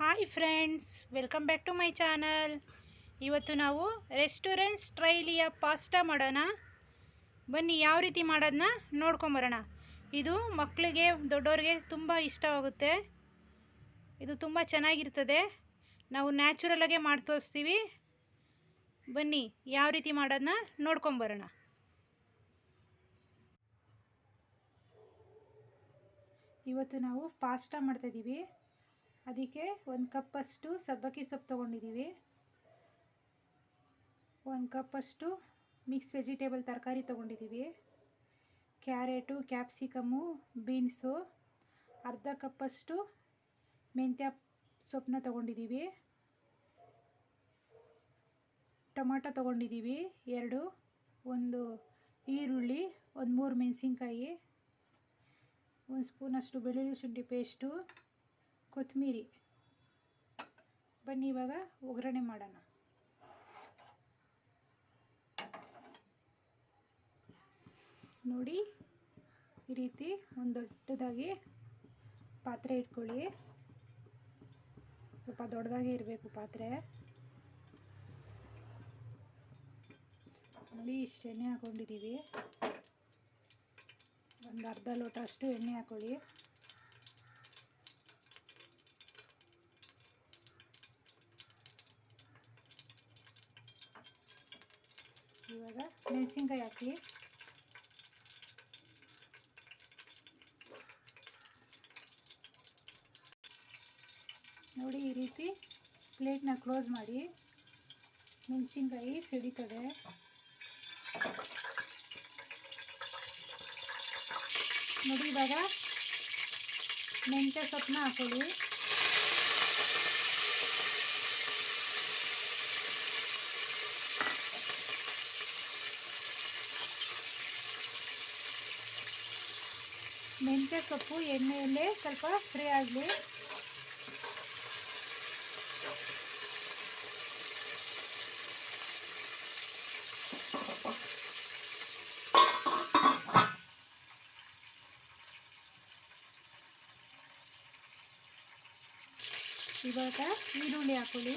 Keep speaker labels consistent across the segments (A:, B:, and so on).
A: Hi friends, welcome back to my channel. ಇವತ್ತು ನಾವು restaurant ಸ್ಟ್ರೈಲಿಯ pasta ಮಾಡೋಣ. ಬನ್ನಿ, ಯಾವ ರೀತಿ ಮಾಡೋದನ್ನ ನೋಡ್ಕೊಂಬರೋಣ ಇದು ಮಕ್ಕಳಿಗೆ ದೊಡ್ಡವ್ರಿಗೆ ತುಂಬ ಇಷ್ಟವಾಗುತ್ತೆ. ಇದು ತುಂಬ ಚೆನ್ನಾಗಿರ್ತದೆ. ನಾವು ನ್ಯಾಚುರಲಾಗೆ ಮಾಡಿ ತೋರಿಸ್ತೀವಿ. ಬನ್ನಿ, ಯಾವ ರೀತಿ ಮಾಡೋದನ್ನ ನೋಡ್ಕೊಂಬರೋಣ ಇವತ್ತು ನಾವು ಪಾಸ್ಟಾ ಮಾಡ್ತಾಯಿದ್ದೀವಿ ಅದಕ್ಕೆ ಒಂದು ಕಪ್ಪಷ್ಟು ಸಬ್ಬಕ್ಕಿ ಸೊಪ್ಪು ತೊಗೊಂಡಿದ್ದೀವಿ. ಒಂದು ಕಪ್ಪಷ್ಟು ಮಿಕ್ಸ್ ವೆಜಿಟೇಬಲ್ ತರಕಾರಿ ತೊಗೊಂಡಿದ್ದೀವಿ. ಕ್ಯಾರೆಟು ಕ್ಯಾಪ್ಸಿಕಮ್ಮು ಬೀನ್ಸು, ಅರ್ಧ ಕಪ್ಪಷ್ಟು ಮೆಂತ್ಯ ಸೊಪ್ಪನ್ನ ತೊಗೊಂಡಿದ್ದೀವಿ. ಟೊಮಾಟೊ ತೊಗೊಂಡಿದ್ದೀವಿ ಎರಡು, ಒಂದು ಈರುಳ್ಳಿ, ಒಂದು ಮೂರು ಮೆಣಸಿನ್ಕಾಯಿ, ಒಂದು ಸ್ಪೂನಷ್ಟು ಬೆಳ್ಳುಳ್ಳಿ ಶುಂಠಿ ಪೇಸ್ಟು ಕೊತ್ತಂಬರಿ ಬನ್ನಿ ಇವಾಗ ಒಗ್ಗರಣೆ ಮಾಡೋಣ. ನೋಡಿ, ಈ ರೀತಿ ಒಂದು ದೊಡ್ಡದಾಗಿ ಪಾತ್ರೆ ಇಟ್ಕೊಳ್ಳಿ. ಸ್ವಲ್ಪ ದೊಡ್ಡದಾಗಿ ಇರಬೇಕು ಪಾತ್ರೆ. ನೋಡಿ, ಇಷ್ಟು ಎಣ್ಣೆ ಹಾಕೊಂಡಿದ್ದೀವಿ. ಒಂದು ಅರ್ಧ ಲೋಟ ಅಷ್ಟು ಎಣ್ಣೆ ಹಾಕೊಳ್ಳಿ. ಇವಾಗ ಮೆಣಸಿನ್ಕಾಯಿ ಹಾಕಿ. ನೋಡಿ ಈ ರೀತಿ ಪ್ಲೇಟ್ನ ಕ್ಲೋಸ್ ಮಾಡಿ ಮೆಣಸಿನ್ಕಾಯಿ ಸಿಡಿತದೆ. ನೋಡಿ ಇವಾಗ ಮೆಂತ್ಯ ಸೊಪ್ಪನ್ನ ಹಾಕೊಳ್ಳಿ. ಮೆಂತ್ಯ ಸೊಪ್ಪು, ಎಣ್ಣೆಯಲ್ಲೇ ಸ್ವಲ್ಪ ಫ್ರೈ ಆಗಲಿ. ಇವಾಗ ಈರುಳ್ಳಿ ಹಾಕೊಳ್ಳಿ.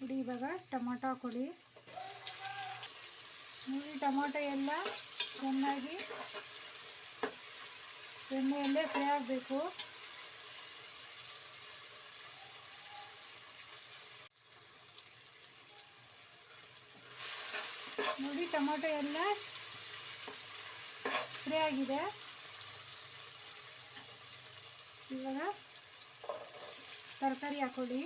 A: ನೋಡಿ, ಇವಾಗ ಟೊಮೊಟೊ ಹಾಕೊಳ್ಳಿ. ನೋಡಿ, ಟೊಮೊಟೊ ಎಲ್ಲ ಚೆನ್ನಾಗಿ ಎಣ್ಣೆಯಲ್ಲೇ ಫ್ರೈ ಆಗಬೇಕು. ನೋಡಿ ಟೊಮೊಟೊ ಎಲ್ಲ ಫ್ರೈ ಆಗಿದೆ. ಇವಾಗ ತರಕಾರಿ ಹಾಕೊಳ್ಳಿ.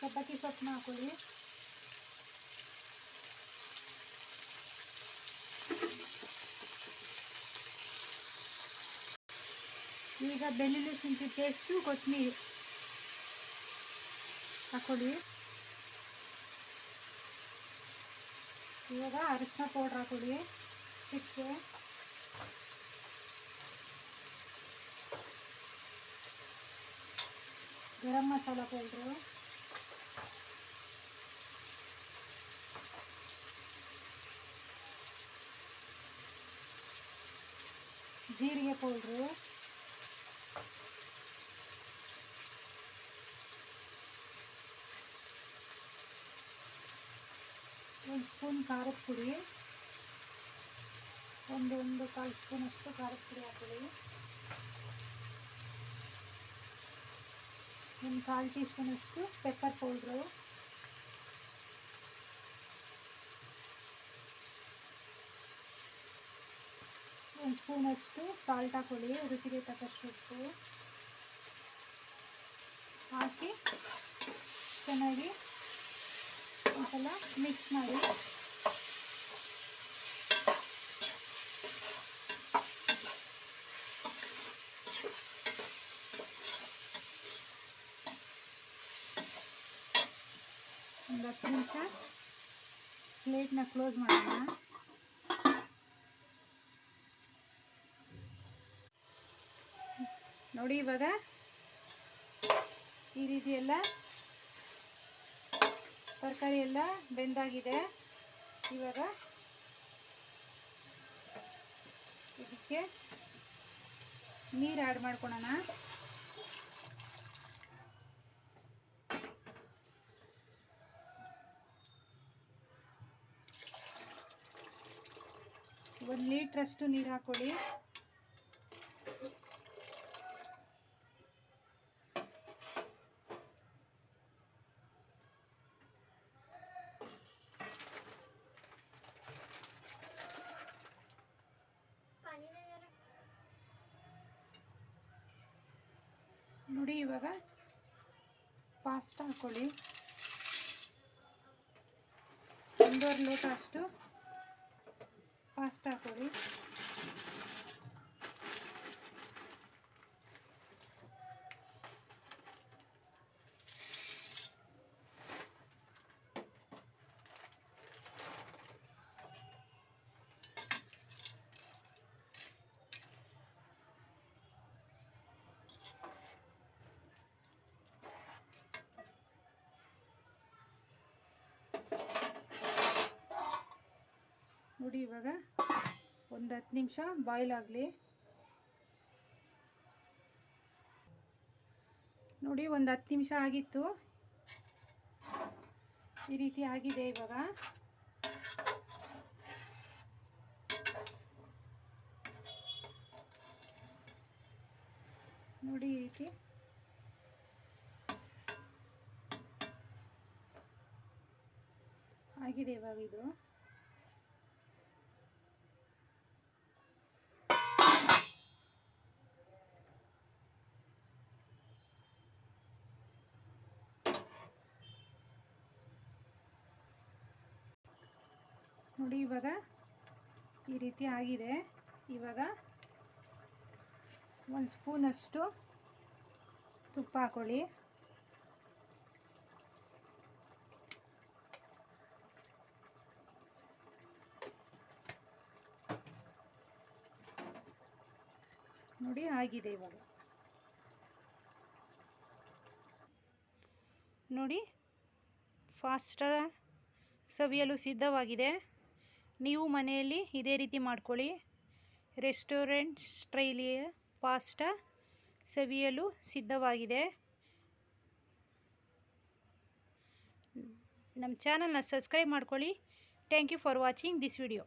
A: ಸಬ್ಬಕ್ಕಿ ಸೊಪ್ಪನ್ನ ಹಾಕೊಳ್ಳಿ ಈಗ ಬೆಳ್ಳುಳ್ಳಿ ಶುಂಠಿ ಪೇಸ್ಟು ಕೊತ್ತಂಬರಿ ಹಾಕೊಳ್ಳಿ ಇವಾಗ ಅರಿಶಿನ ಪೌಡ್ರ್ ಹಾಕೊಳ್ಳಿ ಚಿಕ್ಕೆ ಗರಂ ಮಸಾಲ ಪೌಡ್ರು ಜೀರಿಗೆ ಪೌಡ್ರು ಒಂದು ಸ್ಪೂನ್ ಖಾರದ ಪುಡಿ ಒಂದು ಒಂದು ಕಾಲು ಸ್ಪೂನಷ್ಟು ಖಾರದ ಪುಡಿ ಹಾಕೊಳ್ಳಿ ಒಂದು ಕಾಲು ಟೀ ಸ್ಪೂನಷ್ಟು ಪೆಪ್ಪರ್ ಪೌಡ್ರು ಒಂದು ಸ್ಪೂನಷ್ಟು ಸಾಲ್ಟ್ ಹಾಕೊಳ್ಳಿ, ರುಚಿಗೆ ತಕ್ಕಷ್ಟು ಉಪ್ಪು ಹಾಕಿ ಚೆನ್ನಾಗಿ ಒಂದ್ಸಲ ಮಿಕ್ಸ್ ಮಾಡಿ. ಒಂದು ಹತ್ತು ನಿಮಿಷ ಪ್ಲೇಟ್ನ ಕ್ಲೋಸ್ ಮಾಡೋಣ. ನೋಡಿ ಇವಾಗ ಈ ರೀತಿ ಎಲ್ಲ ತರಕಾರಿ ಎಲ್ಲ ಬೆಂದಾಗಿದೆ. ಇವಾಗ ಇದಕ್ಕೆ ನೀರು ಆ್ಯಡ್ ಮಾಡ್ಕೊಳ್ಳೋಣ ಒಂದು ಲೀಟ್ರಷ್ಟು ನೀರು ಹಾಕ್ಕೊಳ್ಳಿ ನೋಡಿ ಇವಾಗ ಪಾಸ್ತಾ ಹಾಕ್ಕೊಳ್ಳಿ ಒಂದೂವರೆ ಲೋಟ ಅಷ್ಟು ಪಾಸ್ತಾ ಹಾಕ್ಕೊಳ್ಳಿ ನೋಡಿ ಇವಾಗ ಒಂದು ಹತ್ತು ನಿಮಿಷ ಬಾಯ್ಲ್ ಆಗಲಿ. ನೋಡಿ ಒಂದು ಹತ್ತು ನಿಮಿಷ ಆಗಿತ್ತು. ಈ ರೀತಿ ಆಗಿದೆ ಇವಾಗ. ನೋಡಿ ಈ ರೀತಿ. ಆಗಿದೆ ಇವಾಗ ಇದು. ನೋಡಿ, ಇವಾಗ ಈ ರೀತಿ ಆಗಿದೆ. ಇವಾಗ ಒಂದು ಸ್ಪೂನಷ್ಟು ತುಪ್ಪ ಹಾಕೊಳ್ಳಿ. ನೋಡಿ, ಆಗಿದೆ ಇವಾಗ. ನೋಡಿ ಫಾಸ್ಟ ಸವಿಯಲು ಸಿದ್ಧವಾಗಿದೆ. ನೀವು ಮನೆಯಲ್ಲಿ ಇದೇ ರೀತಿ ಮಾಡ್ಕೊಳ್ಳಿ. ರೆಸ್ಟೋರೆಂಟ್ ಸ್ಟ್ರೈಲಿಯ ಪಾಸ್ಟಾ ಸವಿಯಲು ಸಿದ್ಧವಾಗಿದೆ. ನಮ್ಮ ಚಾನಲ್ನ ಸಬ್ಸ್ಕ್ರೈಬ್ ಮಾಡ್ಕೊಳ್ಳಿ. Thank you for watching this video.